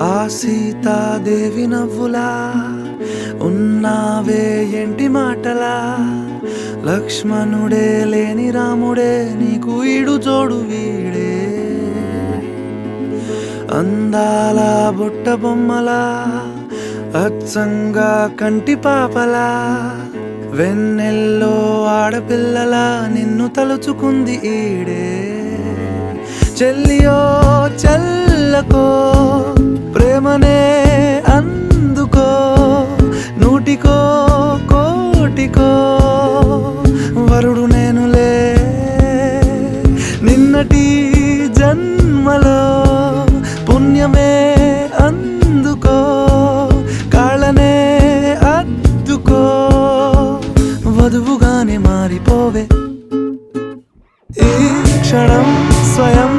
ఆ సీతాదేవి నవ్వులా ఉన్నావే ఎంటి మాటలా? లక్ష్మణుడే లేని రాముడే నీకు ఈడు జోడు వీడే. అందాల బుట్ట బొమ్మలా అచ్చంగా కంటి పాపలా వెన్నెల్లో ఆడపిల్లలా నిన్ను తలుచుకుంది ఈడే. చెల్లియో చెల్ కోటికో వరుడు నేనులే. నిన్నటి జన్మలో పుణ్యమే అందుకో కాళ్ళనే అద్దుకో వధువుగానే మారిపోవే. ఈ క్షణం స్వయం